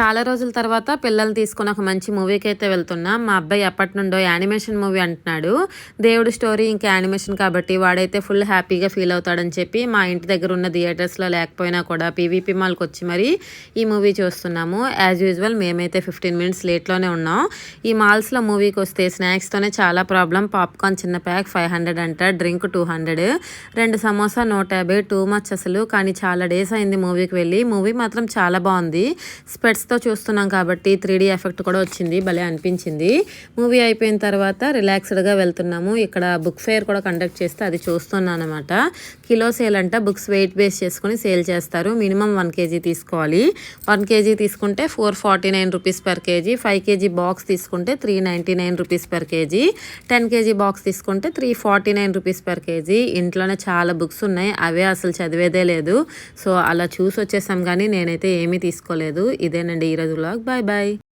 చాలా రోజుల తర్వాత పిల్లలు తీసుకుని ఒక మంచి మూవీకి అయితే వెళ్తున్నాం. మా అబ్బాయి ఎప్పటి నుండో యానిమేషన్ మూవీ అంటున్నాడు. దేవుడు స్టోరీ ఇంకా యానిమేషన్ కాబట్టి వాడైతే ఫుల్ హ్యాపీగా ఫీల్ అవుతాడని చెప్పి మా ఇంటి దగ్గర ఉన్న థియేటర్స్లో లేకపోయినా కూడా పీవీపీ మాల్కి వచ్చి మరి ఈ మూవీ చూస్తున్నాము. యాజ్ యూజువల్ మేమైతే ఫిఫ్టీన్ మినిట్స్ లేట్లోనే ఉన్నాం. ఈ మాల్స్లో మూవీకి వస్తే స్నాక్స్తోనే చాలా ప్రాబ్లం. పాప్కార్న్ చిన్న ప్యాక్ ఫైవ్ హండ్రెడ్ అంట డ్రింక్ టూ హండ్రెడ్. రెండు సమోసా నూట యాభై టూ మచ్ అసలు. కానీ చాలా డేస్ అయింది మూవీకి వెళ్ళి. మూవీ మాత్రం చాలా బాగుంది. స్పెట్స్ తో చూస్తున్నాం కాబట్టి త్రీ ఎఫెక్ట్ కూడా వచ్చింది భలే అనిపించింది. మూవీ అయిపోయిన తర్వాత రిలాక్స్డ్గా వెళ్తున్నాము. ఇక్కడ బుక్ ఫేర్ కూడా కండక్ట్ చేస్తే అది చూస్తున్నాను అనమాట కిలో సేల్ అంట బుక్స్ వెయిట్ బేస్ చేసుకుని సేల్ చేస్తారు. మినిమం వన్ కేజీ తీసుకోవాలి. వన్ కేజీ తీసుకుంటే four forty nine rupees per KG. Five KG box తీసుకుంటే three ninety nine rupees per KG. Ten KG box తీసుకుంటే three forty nine rupees per KG. ఇంట్లోనే చాలా books ఉన్నాయి. అవే అసలు చదివేదే లేదు. సో అలా చూసి వచ్చేసాం కానీ నేనైతే ఏమీ తీసుకోలేదు. ఇదేనండి ఈరోజు వ్లాగ్. Bye bye.